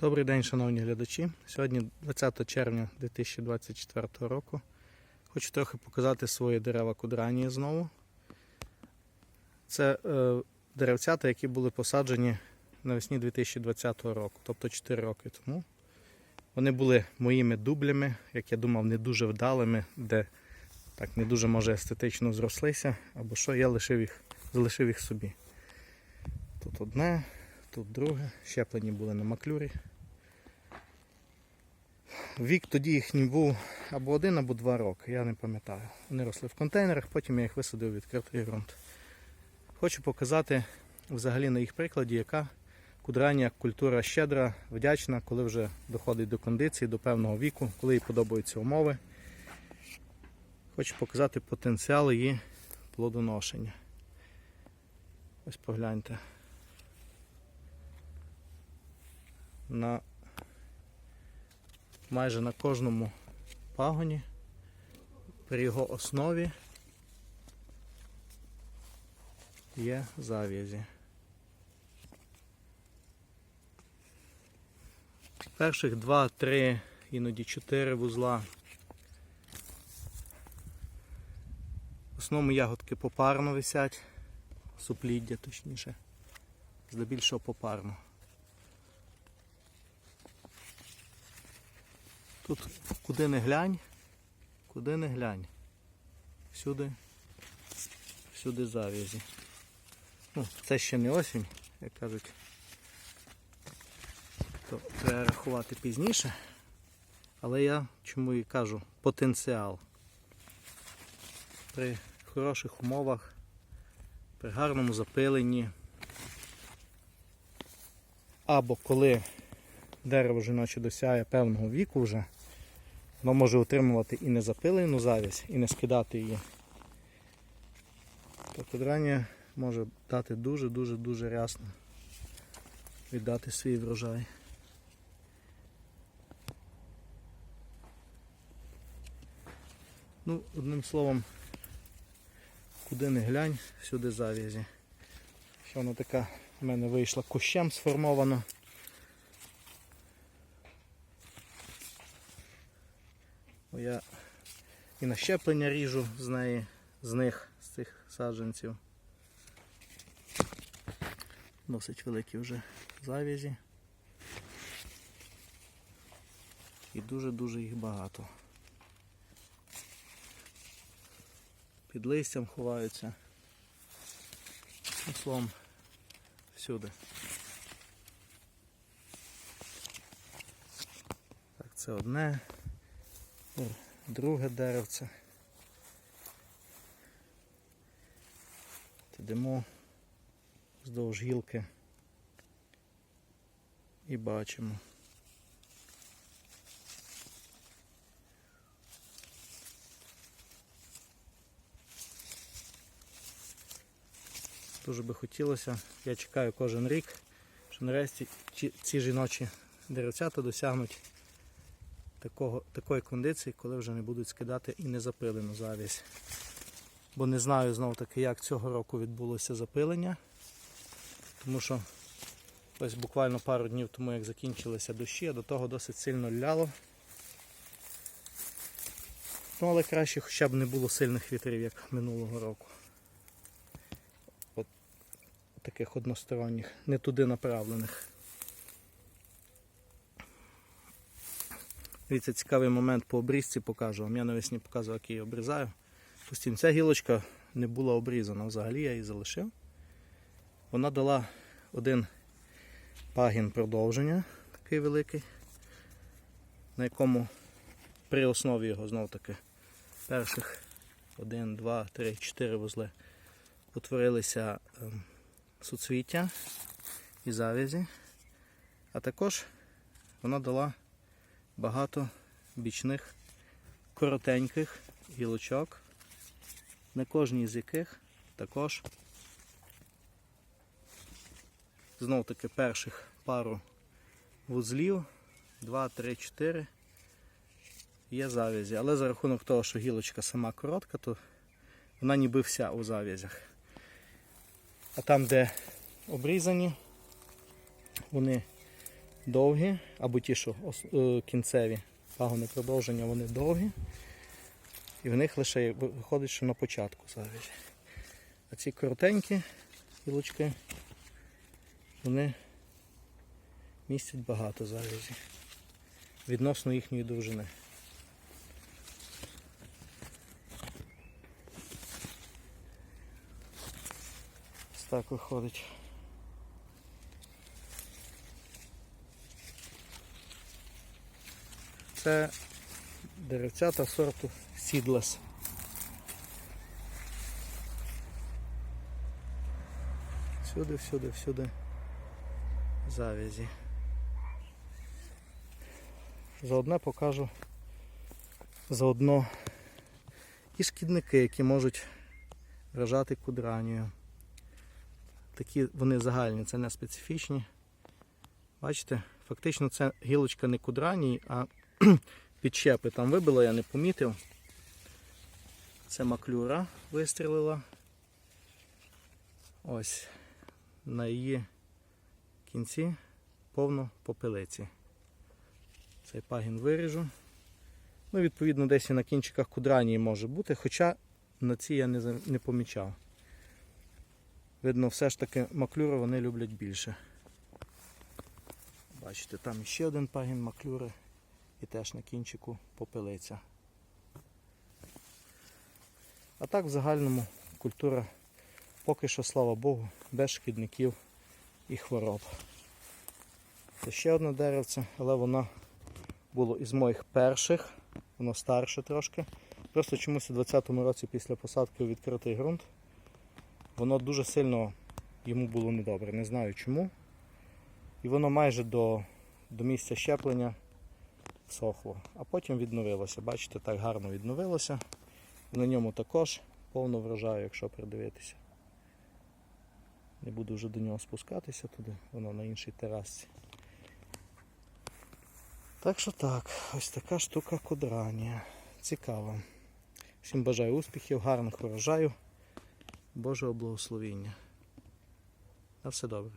Добрий день, шановні глядачі. Сьогодні 20 червня 2024 року. Хочу трохи показати свої дерева кудранії знову. Це е, деревцята, які були посаджені навесні 2020 року, тобто 4 роки тому. Вони були моїми дублями, як я думав, не дуже вдалими, де так не дуже може естетично зрослися, або що, я лишив їх, залишив їх собі. Тут одне, тут друге, щеплені були на маклюрі. Вік тоді їхній був або один, або два роки, я не пам'ятаю. Вони росли в контейнерах, потім я їх висадив у відкритий ґрунт. Хочу показати взагалі на їх прикладі, яка кудрання культура щедра, вдячна, коли вже доходить до кондиції, до певного віку, коли їй подобаються умови. Хочу показати потенціал її плодоношення. Ось погляньте. На майже на кожному пагоні при його основі є зав'язі. Перших 2-3, іноді 4 вузла. В основному ягодки попарно висять, супліддя точніше, здебільшого попарно. Тут куди не глянь, куди не глянь. Всюди, всюди зав'язі. Ну, це ще не осінь, як кажуть. То треба рахувати пізніше. Але я чому і кажу потенціал. При хороших умовах, при гарному запиленні. Або коли дерево жіноче досягає певного віку вже, воно може утримувати і не запилену завість, і не скидати її. То кудрання може дати дуже-дуже-дуже рясно віддати свій врожай. Ну, одним словом, куди не глянь, всюди зав'язі. Ще вона така в мене вийшла кущем сформована. Я і на щеплення ріжу з неї, з них, з цих саджанців. Досить великі вже завязі. І дуже-дуже їх багато. Під листям ховаються. Словом, всюди. Так, це одне. Друге деревце. Йдемо вздовж гілки і бачимо. Дуже би хотілося, я чекаю кожен рік, що нарешті ці жіночі деревцята досягнуть такого, такої кондиції, коли вже не будуть скидати і незапилену завість. Бо не знаю знов таки, як цього року відбулося запилення. Тому що ось буквально пару днів тому, як закінчилися дощі, а до того досить сильно ляло. Ну, але краще хоча б не було сильних вітрів, як минулого року. От таких односторонніх, не туди направлених. Дивіться, цікавий момент по обрізці покажу вам. Я навесні показував, як її обрізаю. Пустім, ця гілочка не була обрізана взагалі, я її залишив. Вона дала один пагін продовження, такий великий, на якому при основі його знов таки перших 1, 2, 3, 4 вузли утворилися ем, суцвіття і завязі. А також вона дала багато бічних коротеньких гілочок, на кожній з яких також знов таки перших пару вузлів, 2, 3, 4 є завязі. Але за рахунок того, що гілочка сама коротка, то вона ніби вся у зав'язях. А там, де обрізані, вони довгі, або ті, що е, кінцеві пагони продовження, вони довгі. І в них лише виходить, що на початку завязі. А ці коротенькі гілочки, вони містять багато завязі відносно їхньої довжини. Ось так виходить. Це деревцята сорту Seedless. Всюди, всюди, всюди завязі. Заодно покажу заодно і шкідники, які можуть вражати кудранію. Такі вони загальні, це не специфічні. Бачите, фактично це гілочка не кудранії, а підщепи там вибило, я не помітив. Це маклюра вистрілила. Ось на її кінці повно попелиці. Цей пагін виріжу. Ну, відповідно, десь і на кінчиках кудранії може бути, хоча на цій я не, не помічав. Видно, все ж таки маклюри вони люблять більше. Бачите, там ще один пагін маклюри і теж на кінчику попелиця. А так в загальному культура поки що, слава Богу, без шкідників і хвороб. Це ще одне деревце, але воно було із моїх перших, воно старше трошки. Просто чомусь у 20-му році після посадки у відкритий ґрунт воно дуже сильно йому було недобре. Не знаю чому. І воно майже до, до місця щеплення всохло. А потім відновилося. Бачите, так гарно відновилося. На ньому також повно врожаю, якщо придивитися. Не буду вже до нього спускатися туди, воно на іншій терасці. Так що так, ось така штука кудранія. Цікаво. Всім бажаю успіхів, гарних врожаю, Божого благословіння. На все добре.